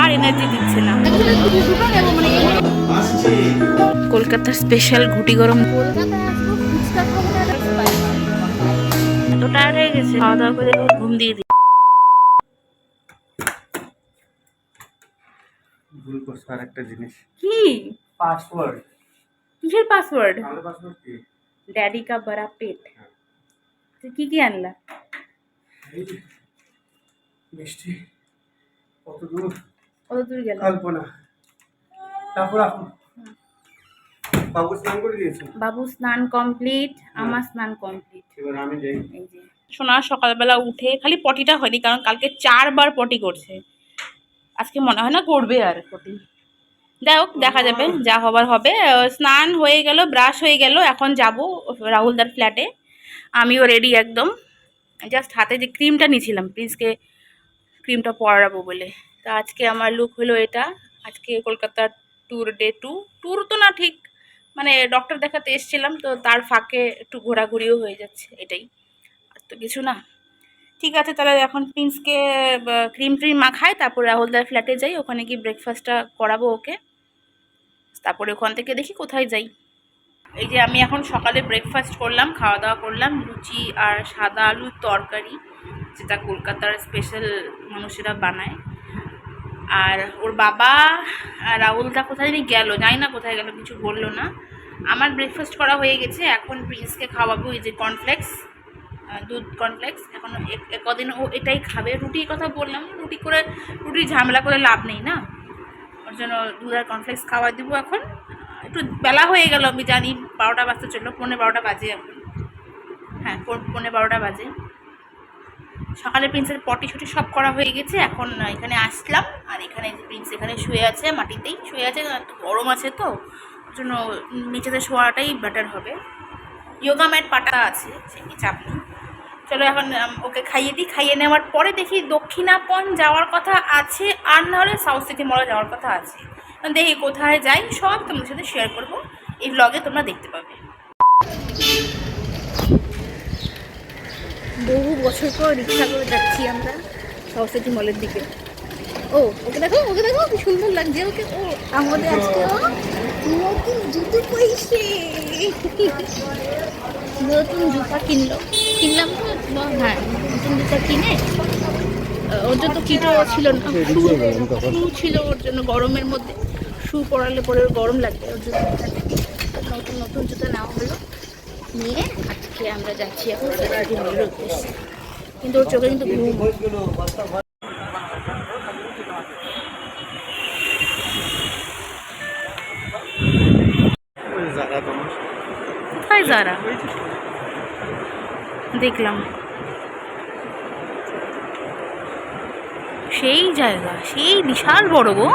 আর energy দিচ্ছে না। কলকাতার স্পেশাল ঘুটি গরম। এত হয়ে গেছে। খাওয়া দাওয়া করে ঘুম দিয়ে দিই। ভুল করছ আর একটা জিনিস। কি? পাসওয়ার্ড কিসের পাসওয়ার্ড তাহলে পাসওয়ার্ড কি? ড্যাডি কা বড়া পেট কি কি আনলা? মিষ্টি। কত দূর? কত দূর গেল কল্পনা। তারপর আপনি বাবু স্নান করে দিয়েছে? বাবু স্নান কমপ্লিট আমার স্নান কমপ্লিট। এবার আমি যাই। সোনা সকালবেলা উঠে খালি পটিটা হয়নি কারণ কালকে চারবার পটি করছে। আজকে মনে হয় না করবে আর পটি। যাই হোক দেখা যাবে যা হবার হবে। স্নান হয়ে গেল ব্রাশ হয়ে গেল এখন যাব রাহুলদার ফ্ল্যাটে আমিও রেডি একদম। জাস্ট হাতে যে ক্রিমটা নিয়েছিলাম প্রিন্সকে ক্রিমটা পরাবো বলে। তা আজকে আমার লুক হলো এটা। আজকে কলকাতার ট্যুর ডে টু ট্যুর তো না ঠিক মানে ডক্টর দেখাতে এসেছিলাম, তো তার ফাঁকে একটু ঘোরাঘুরিও হয়ে যাচ্ছে এটাই। আর তো কিছু না। ঠিক আছে, তাহলে এখন প্রিন্সকে ক্রিম ট্রিম মাখায় তারপর রাহুলদার ফ্ল্যাটে যাই, ওখানে গিয়ে ব্রেকফাস্টটা করাবো ওকে। তারপরে ওখান থেকে দেখি কোথায় যাই। এই যে আমি এখন সকালে ব্রেকফাস্ট করলাম খাওয়া দাওয়া করলাম, লুচি আর সাদা আলুর তরকারি। যেটা কলকাতার স্পেশাল মানুষেরা বানায়। আর ওর বাবা রাহুলদা কোথায় জানি গেল, জানি না কোথায় গেল, কিছু বলল না। আমার ব্রেকফাস্ট করা হয়ে গেছে, এখন প্রিন্সকে খাওয়াবো এই যে কর্নফ্লেক্স দুধ কর্নফ্লেক্স এখন কদিন ও এটাই খাবে। রুটির কথা বললাম, রুটি করে, রুটির ঝামেলা করে লাভ নেই না? ওর জন্য দুধ আর কর্নফ্লেক্স খাওয়া দিব এখন। একটু বেলা হয়ে গেল, আমি জানি বারোটা বাজতে চলল, পৌনে বারোটা বাজে এখন। হ্যাঁ পৌ- পৌনে বারোটা বাজে। সকালে প্রিন্সের পটি ছুটি সব করা হয়ে গেছে, এখন এখানে আসলাম। আর এখানে প্রিন্স এখানে শুয়ে আছে, মাটিতেই শুয়ে আছে গরম আছে তো জন্য নিচেতে শোয়াটাই বেটার হবে। যোগা ম্যাট পাটা আছে, সে কি চাপ নেই। চলো এখন ওকে খাইয়ে দিই, খাইয়ে নেওয়ার পরে দেখি দক্ষিণাপন যাওয়ার কথা আছে, আর না হলে সাউথ সিটি মলে যাওয়ার কথা আছে। দেখি কোথায় যাই, সব তোমাদের সাথে শেয়ার করব। এই ব্লগে তোমরা দেখতে পাবে। বহু বছর পর রিক্সা করে যাচ্ছি আমরা সরস্বতী মলের দিকে। ও ওকে দেখো ওকে দেখো কি সুন্দর লাগছে ওকে। ও আমাদের আজকে নতুন জুতো পয়সে নতুন জুতা কিনলো। কিনলাম তো? হ্যাঁ নতুন জুতা কিনে। ওর জন্য কিটো ছিল না। শু ছিল ওর জন্য গরমের মধ্যে। শু পরালে পরে ওর গরম লাগবে। ওর জন্য নতুন নতুন জুতো নেওয়া হলো। নিয়ে আজকে আমরা যাচ্ছি এখন উদ্দেশ্যে। কিন্তু ওর চোখে কিন্তু ঘুম। কোথায় যারা দেখলাম। সেই জায়গা, সেই বিশাল বড় গো।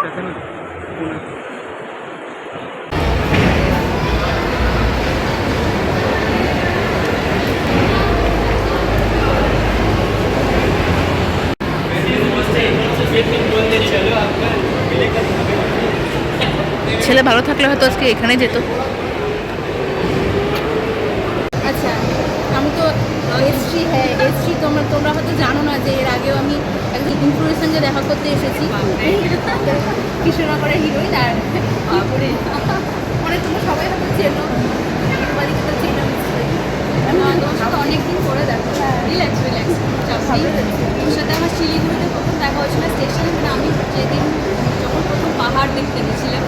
ছেলে ভালো থাকলে হয়তো আজকে এখানে যেত। আচ্ছা আমি তো এসছি হ্যাঁ এসছি। তোমরা তোমরা হয়তো জানো না যে এর আগেও আমি একজন সঙ্গে দেখা করতে এসেছি। কৃষ্ণনগরের হিরোইন আর তোমরা সবাই হয়তো চেনো বাড়িতে তো চেনো নিশ্চয়ই। আহ, তোমার সাথে অনেকদিন পরে দেখো রিল্যাক্স রিল্যাক্স তোর সাথে আমার শিলিগুড়িতে প্রথম দেখা হয়েছিল স্টেশনে মানে আমি যেদিন যখন প্রথম পাহাড় দেখতে গেছিলাম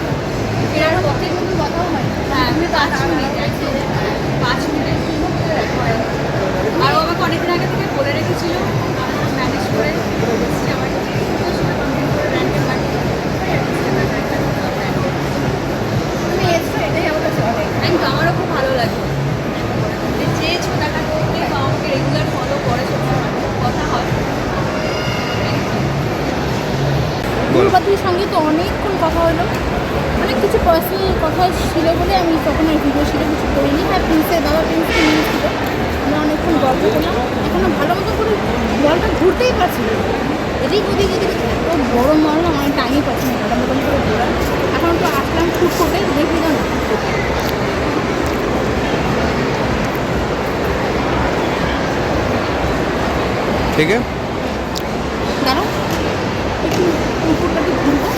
ফেরার পথে কিন্তু কথাও হয় হ্যাঁ আমি পাঁচ মিনিট পাঁচ মিনিটের জন্য দেখা হয় আর ও আমাকে অনেকদিন আগে থেকে বলে রেখেছিল ম্যানেজ করে এসেছি আমার তুমি এসছো এটাই আমার কাছে অনেক থ্যাংক ইউ আমারও খুব ভালো লাগে যে ছোটাখাটো কেউ আমাকে রেগুলার ফলো করে ছোটখাটো কথা হয় গুরুপাতির সঙ্গে তো অনেকক্ষণ কথা হলো। অনেক কিছু পার্সোনাল কথা ছিল বলে আমি তখন আর ভিডিও ছিল কিছু করিনি। হ্যাঁ প্রিন্সের বাবা প্রিন্সকে নিয়েছিল। আমরা অনেকক্ষণ গল্প করলাম। এখনও ভালো মতো করে জলটা ঘুরতেই পারছি না। ওদিক এদিক ওদিক। এত গরম মারলাম আমার টাইমই পাচ্ছি না। মতন করে ঘোরা এখন তো আসলাম খুব করে দেখি না ঠিক আছে দাঁড়াও পুকুরটা একটু ঘুরবো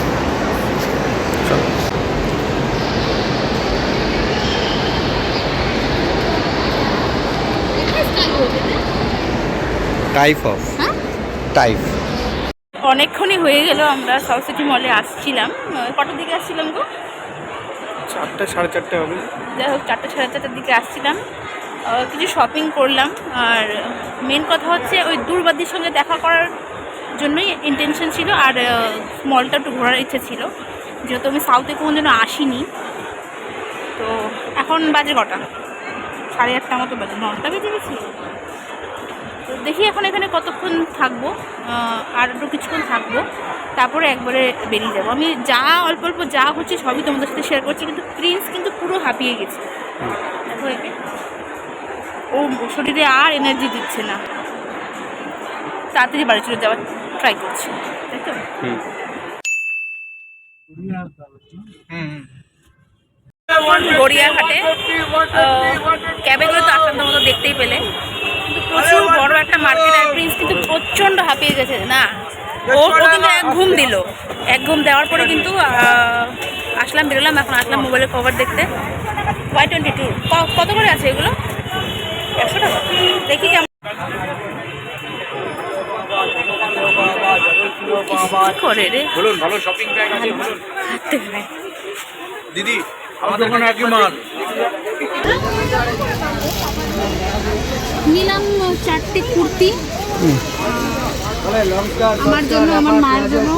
এখানে sky হয়েছে না? টাইপ অফ হ্যাঁ? টাইপ অনেকক্ষণই হয়ে গেল আমরা সাউথ সিটি মলে আসছিলাম। কটার দিকে আসছিলাম গো? চারটে সাড়ে চারটে হবে। যাই হোক চারটে সাড়ে চারটার দিকে আসছিলাম। কিছু শপিং করলাম আর মেন কথা হচ্ছে ওই দুর্বাদির সঙ্গে দেখা করার জন্যই ইন্টেনশন ছিল আর মলটা একটু ঘোরার ইচ্ছে ছিল। যেহেতু আমি সাউথে কোনো যেন আসিনি। তো এখন বাজে কটা? সাড়ে আটটা মতো বাজে নটা বেজে গেছি। তো দেখি এখন এখানে কতক্ষণ থাকব আর একটু কিছুক্ষণ থাকব তারপরে একবারে বেরিয়ে যাব। আমি যা অল্প অল্প যা হচ্ছে সবই তোমাদের সাথে শেয়ার করছি কিন্তু প্রিন্স কিন্তু পুরো হাঁপিয়ে গেছে। দেখো একে। ও শরীরে আর এনার্জি দিচ্ছে না। তাড়াতাড়ি বাড়ি চলে যাওয়ার ট্রাই করছি তাই তো? গড়িয়াহাটে ক্যাবে করে তো আসার মতো দেখতেই পেলে। প্রচুর বড় একটা মার্কেট আর প্রিন্স কিন্তু প্রচণ্ড হাঁপিয়ে গেছে না? ও ও কিন্তু এক ঘুম দিল। এক ঘুম দেওয়ার পরে কিন্তু আসলাম বেরোলাম এখন আসলাম মোবাইলের কভার দেখতে। ওয়াই টোয়েন্টি টু কত করে আছে এগুলো? একশো টাকা? দেখি কেমন। করে রে? বলুন ভালো শপিং ব্যাগ আছে বলুন। দিদি একই মাল নিলাম চারটে কুর্তি। আমার জন্য আমার মায়ের জন্য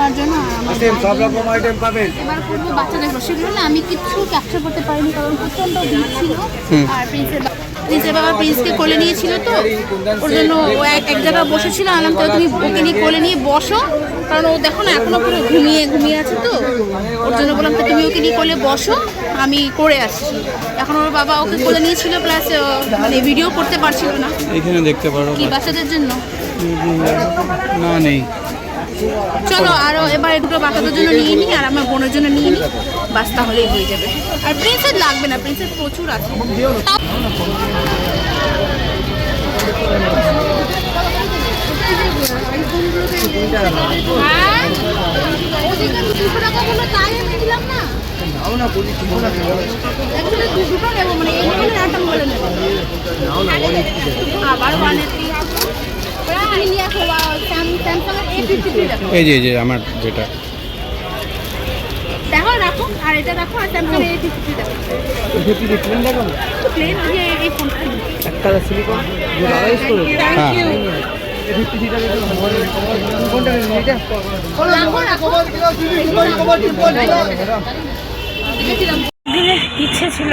মার জন্য আর সব রকম আইটেম পাবেন। এবার করব বাচ্চাদের সেগুলো না আমি কিছু ক্যাপচার করতে পারিনি কারণ প্রচণ্ড ভিড় ছিল। আর প্রিন্সের প্রিন্সের বাবা প্রিন্সকে কোলে নিয়েছিল তো ওর জন্য ও এক এক জায়গায় বসেছিল আনলাম তো তুমি ওকে নিয়ে কোলে নিয়ে বসো। কারণ ও দেখো না এখনও পুরো ঘুমিয়ে ঘুমিয়ে আছে তো। ওর জন্য বললাম তো তুমি ওকে নিয়ে কোলে বসো আমি করে আসছি। এখন ওর বাবা ওকে কোলে নিয়েছিল প্লাস মানে ভিডিও করতে পারছিল না। এখানে দেখতে পারো কি বাচ্চাদের জন্য? না নেই। চলো আরও এবার দুটো বাচ্চাদের জন্য নিয়ে নিই আর আমার বোনের জন্য নিয়ে নিই বাস তাহলেই হয়ে যাবে। আর প্রিন্সের লাগবে না প্রিন্সের প্রচুর আছে। হ্যাঁ? আবার এই যে এই যে আমার যেটা। দেখো রাখো আর এটা রাখো আর স্যামসাং এ ফিফটি দেখো প্লেন যে এই ফোনটা হ্যাঁ। ইচ্ছে ছিল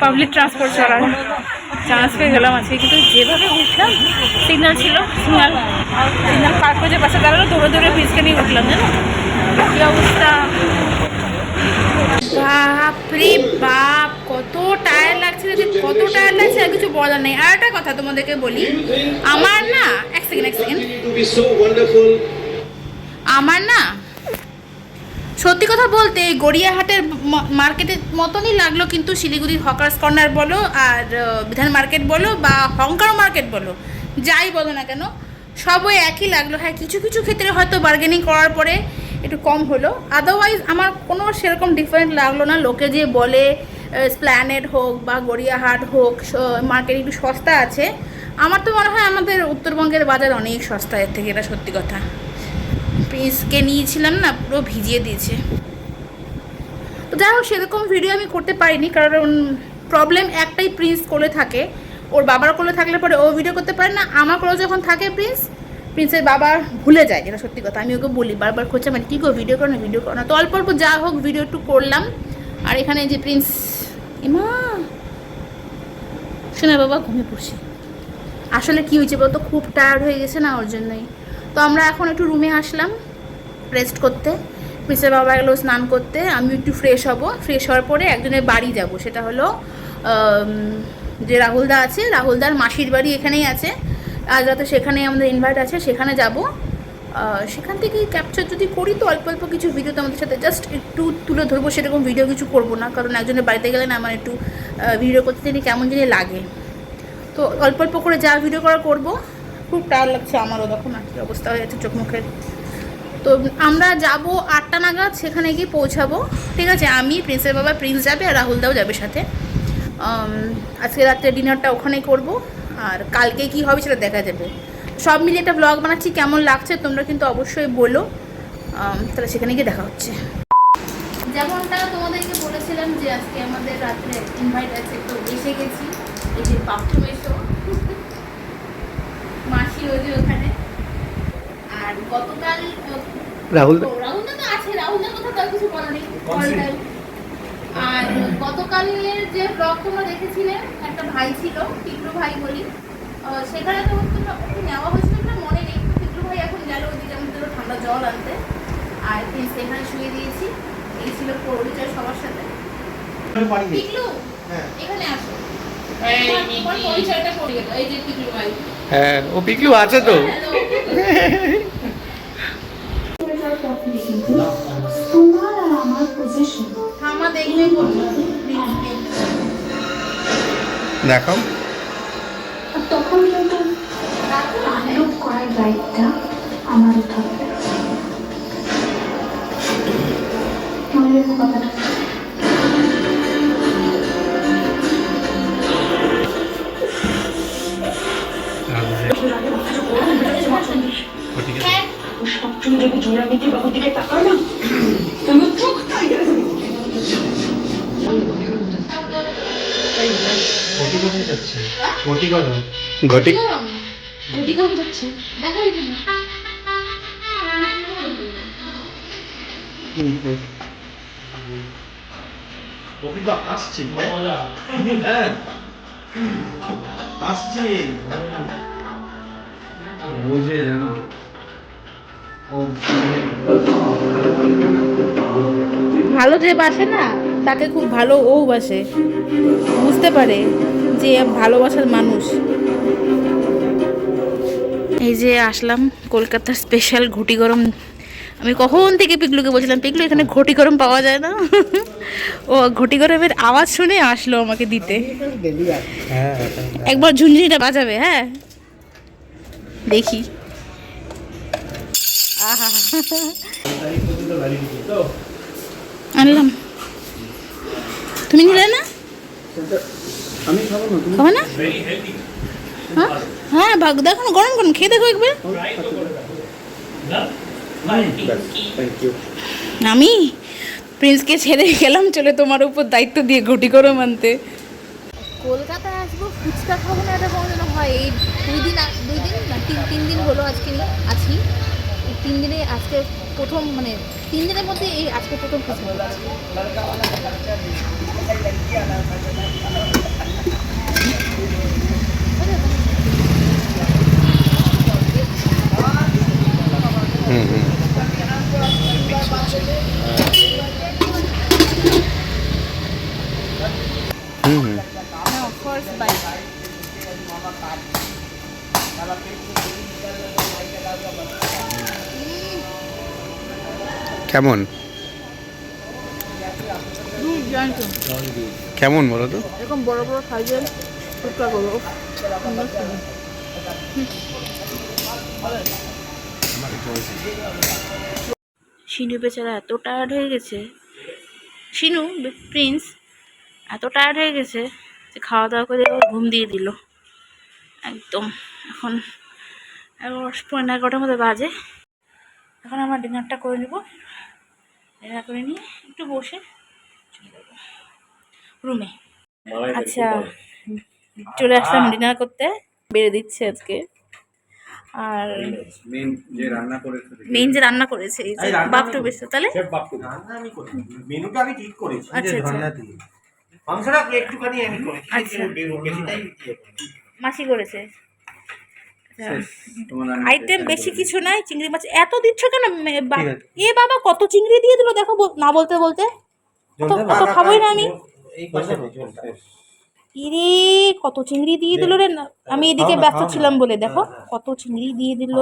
পাবলিক ট্রান্সপোর্ট চলার চান্স পেয়ে গেলাম আজকে কিন্তু যেভাবে উঠলাম সিগন্যাল ছিল সিগন্যাল সিগন্যাল পার করে যে বাসে দাঁড়াল দৌড়ে দৌড়ে ফিসকে নিয়ে উঠলাম জানো? কি অবস্থা? বাপরে বাপ কত টায়ার লাগছে কত টায়ার লাগছে আর কিছু বলার নেই। আর একটা কথা তোমাদেরকে বলি আমার না এক সেকেন্ড এক সেকেন্ড আমার না সত্যি কথা বলতে এই গড়িয়াহাটের মার্কেটের মতনই লাগল কিন্তু শিলিগুড়ির হকার্স কর্নার বলো আর বিধান মার্কেট বলো বা হংকার মার্কেট বলো, যাই বলো না কেন, সবই একই লাগল। হ্যাঁ কিছু কিছু ক্ষেত্রে হয়তো বার্গেনিং করার পরে একটু কম হলো। আদারওয়াইজ আমার কোনো সেরকম ডিফারেন্ট লাগল না। লোকে যে বলে স্প্ল্যানেড হোক বা গড়িয়াহাট হোক মার্কেট একটু সস্তা আছে। আমার তো মনে হয় আমাদের উত্তরবঙ্গের বাজার অনেক সস্তা, এর থেকে এটা সত্যি কথা। প্রিন্সকে নিয়েছিলাম না, পুরো ভিজিয়ে দিয়েছে। তো যাই হোক, সেরকম ভিডিও আমি করতে পারিনি, কারণ প্রবলেম একটাই প্রিন্স কোলে থাকে। ওর বাবার কোলে থাকলে পরে ও ভিডিও করতে পারে না, আমার কোলে যখন থাকে প্রিন্স প্রিন্সের বাবা ভুলে যায় যেটা সত্যি কথা। আমি ওকে বলি, বারবার খোঁজা মানে কী গো ভিডিও করো না ভিডিও করো না। তো অল্প অল্প যা হোক ভিডিও একটু করলাম। আর এখানে যে প্রিন্স ইমা, শোনা বাবা, ঘুমিয়ে পড়ছে। আসলে কী হয়েছে বলতো, খুব টায়ার্ড হয়ে গেছে না, ওর জন্যই। তো আমরা এখন একটু রুমে আসলাম। রেস্ট করতে। প্রিন্সের বাবা গেলো স্নান করতে আমি একটু ফ্রেশ হব। ফ্রেশ হওয়ার পরে একজনের বাড়ি যাব, সেটা হলো যে রাহুলদা আছে রাহুলদার মাসির বাড়ি এখানেই আছে। আজ রাতে সেখানে আমাদের ইনভাইট আছে, সেখানে যাব। সেখান থেকে ক্যাপচার যদি করি তো অল্প অল্প কিছু ভিডিও তোমাদের সাথে জাস্ট একটু তুলে ধরবো, সেরকম ভিডিও কিছু করব না। কারণ একজনের বাড়িতে গেলে না আমার একটু ভিডিও করতে জানি কেমন জানি লাগে। তো অল্প অল্প করে যা ভিডিও করা করব। খুব টায়ার লাগছে আমারও, দেখো না কি অবস্থা হয়ে যাচ্ছে চোখ মুখের। তো আমরা যাব আটটা নাগাদ, সেখানে গিয়ে পৌঁছাবো। ঠিক আছে, আমি, প্রিন্সের বাবা, প্রিন্স যাবে আর রাহুলদাও যাবে সাথে। আজকে রাত্রে ডিনারটা ওখানেই করব। আর কালকে কি হবে সেটা দেখা যাবে। সব মিলিয়ে একটা ব্লগ বানাচ্ছি, কেমন লাগছে তোমরা কিন্তু অবশ্যই বলো। তাহলে সেখানে গিয়ে দেখা হচ্ছে। যেমনটা তোমাদেরকে বলেছিলাম যে আজকে আমাদের রাত্রে ইনভাইট আছে, তো এসে গেছি। এই যে বাথরুম এসো। মাসি ওই যে ওখানে। আর গতকাল রাহুল রাহুল তো আছে রাহুল দা কথা তার কিছু বলা নেই আর গতকালের যে ব্লগ তোমরা দেখেছিলে একটা ভাই ছিল টিকলু ভাই বলি সেখানে তো তোমরা নেওয়া হয়েছিল কিনা মনে নেই টিকলু ভাই এখন গেল ওদিকে আমাদের ঠান্ডা জল আনতে। আর এখানে শুয়ে দিয়েছি এই ছিল পরিচয় সবার সাথে। টিকলু এখানে আসো। পরিচয়টা করে গেল এই যে টিকলু ভাই। হ্যাঁ ও পিকলু আছে তো। তোমার আর আমার পজিশন থামা দেখলেই দেখো তখন কিন্তু আনলোড করার দায়িত্বটা আমার থাকবে মনে রেখো কথাটা। ঘটি ঘটি কম যাচ্ছে দেখা এখানে আসছে হ্যাঁ। আসছে বুঝে জানো ভালো যে বাসে না? তাকে খুব ভালো ও বাসে। বুঝতে পারে যে ভালোবাসার মানুষ। এই যে আসলাম কলকাতার স্পেশাল ঘটি গরম। আমি কখন থেকে পিকলুকে বলছিলাম পিকলু এখানে ঘটি গরম পাওয়া যায় না? ও ঘটি গরমের আওয়াজ শুনে আসলো আমাকে দিতে। হ্যাঁ একবার ঝুনঝুনিটা বাজাবে হ্যাঁ? দেখি। আনলাম। তুমি নিলে না? আমি না? খাবে হ্যাঁ? হ্যাঁ ভাগ, দেখো না, গরম গরম খেয়ে দেখো একবার। আমি প্রিন্সকে ছেড়ে গেলাম, চলে তোমার উপর দায়িত্ব দিয়ে ঘটি করে মানতে কলকাতায় আসব, ফুচকা খাব না, এটা কোনো হয়। এই দুই দিন দুই দিন না, তিন তিন দিন হলো আজকে আছি। তিন দিনে আজকে প্রথম মানে তিন দিনের মধ্যে এই আজকে প্রথম। হুম হুম হুম কেমন? কেমন বলো তো? এরকম বড় বড় সাইজের ফুচকা করব শিনু বেচারা এত টায়ার্ড হয়ে গেছে। শিনু প্রিন্স এত টায়ার্ড হয়ে গেছে যে খাওয়া দাওয়া করে ঘুম দিয়ে দিল। একদম এখন এগারো পনেরো এগারোটার মধ্যে বাজে। এখন আমার ডিনারটা করে নেব। ডিনার করে নিয়ে একটু বসে। চলে যাব রুমে আচ্ছা। চলে আসলাম ডিনার করতে। বেড়ে দিচ্ছে আজকে। আর মেন যে রান্না করেছে মেইন যে রান্না করেছে এই যে বাপটু বেশ তাহলে? রান্না আমি করি মেনুটা আমি ঠিক করেছি। আচ্ছা আচ্ছা। মাংসটা একটুখানি আমি করেছি। আচ্ছা। মাসি করেছে। আইটেম বেশি কিছু নাই চিংড়ি মাছ এত দিচ্ছ কেন? বা- এ বাবা কত চিংড়ি দিয়ে দিল? দেখো না বলতে বলতে। অত খাবোই না আমি। ইরে কত চিংড়ি দিয়ে দিল রে না- আমি এদিকে ব্যস্ত ছিলাম বলে দেখো কত চিংড়ি দিয়ে দিল।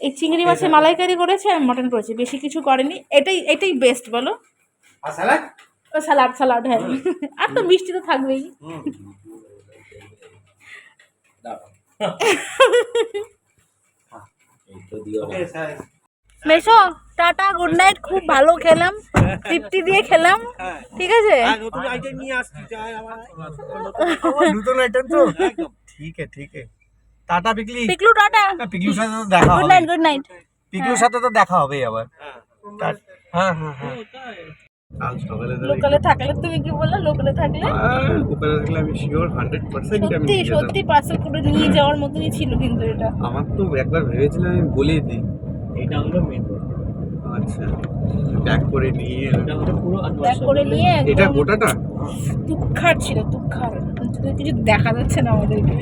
এই চিংড়ি মাছের মালাইকারি করেছে আর মটন করেছে বেশি কিছু করেনি। এটাই এটাই বেস্ট বলো। আর স্যালাড ও স্যালাড স্যালাড হ্যাঁ আর তো মিষ্টি তো থাকবেই। ওকে স্যার মেশো টাটা গুড নাইট খুব ভালো খেলাম তৃপ্তি দিয়ে খেলাম। ঠিক আছে? আর নতুন আইটেম নিয়ে আসছি চাই আমার নতুন আইটেম তো? ঠিক আছে ঠিক। আছে টাটা পিকলি। পিকলু টাটা। পিকলুর সাথে তো দেখা গুড হবে নাইট গুড নাইট পিকলুর সাথে তো দেখা হবে আবার। টা- হ্যাঁ হ্যাঁ হ্যাঁ। কাল সকালে তো লোকালে থাকলে তুমি কি বললে লোকালে থাকলে? ওখানে থাকলে আমি শিওর হান্ড্রেড পার্সেন্ট আমি সত্যি সত্যি পার্সেল করে নিয়ে যাওয়ার মতনই ছিল কিন্তু এটা। আমার তো একবার ভেবেছিলাম আমি বলে দিই। এটা হলো মেন আচ্ছা ব্যাক করে নিয়ে এটা হলো পুরো ব্যাক করে নিয়ে এটা গোটাটা? তুক্ষার ছিল তুক্ষার কিছু দেখা যাচ্ছে না আমাদেরকে।